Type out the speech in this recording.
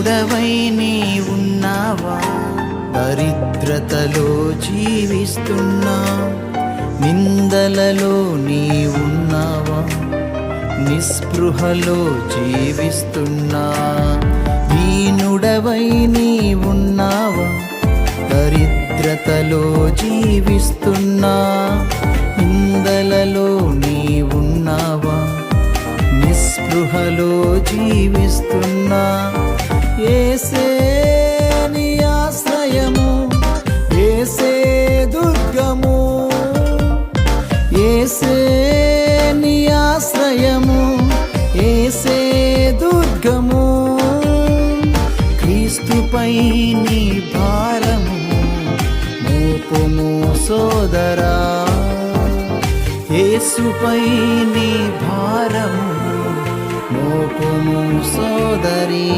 ఉడవై నీ ఉన్నావా? దరిద్రతలో జీవిస్తున్నా. నిందలలో నీ ఉన్నావా? నిస్పృహలో జీవిస్తున్నా. దీనుడవై నీ ఉన్నావా? దరిద్రతలో జీవిస్తున్నా. నిందలలో నీ ఉన్నావా? నిస్పృహలో జీవిస్తున్నా. ఏసే నీ ఆశ్రయము ఏసే దుర్గము ఏసే నీ ఆశ్రయము ఏసే దుర్గము. క్రీస్తుపై నీ భారము మోపము సోదరా. యేసుపై నీ భారము మోపము సోదరీ.